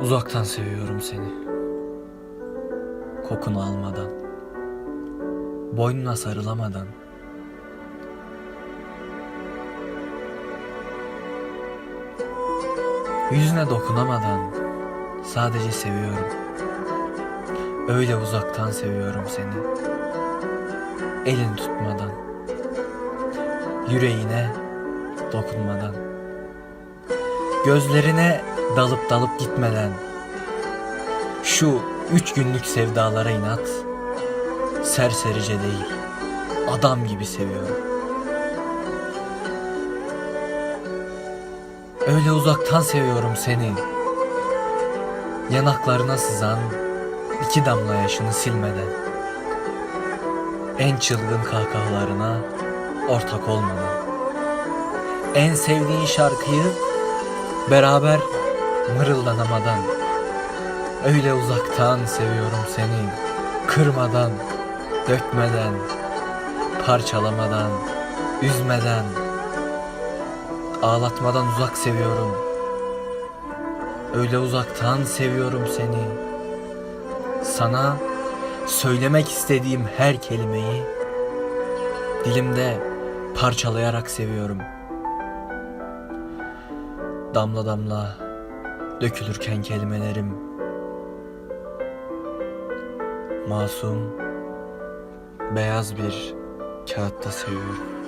Uzaktan seviyorum seni. Kokunu almadan. Boynuna sarılamadan. Yüzüne dokunamadan sadece seviyorum. Öyle uzaktan seviyorum seni. Elin tutmadan. Yüreğine dokunmadan. Gözlerine dalıp dalıp gitmeden. Şu üç günlük sevdalara inat. Serserice değil. Adam gibi seviyorum. Öyle uzaktan seviyorum seni. Yanaklarına sızan iki damla yaşını silmeden. En çılgın kahkahalarına ortak olmadan. En sevdiğin şarkıyı beraber mırıldanamadan. Öyle uzaktan seviyorum seni. Kırmadan, dökmeden, parçalamadan, üzmeden, ağlatmadan uzak seviyorum. Öyle uzaktan seviyorum seni. Sana söylemek istediğim her kelimeyi dilimde parçalayarak seviyorum. Damla damla dökülürken kelimelerim masum beyaz bir kağıtta seviyorum.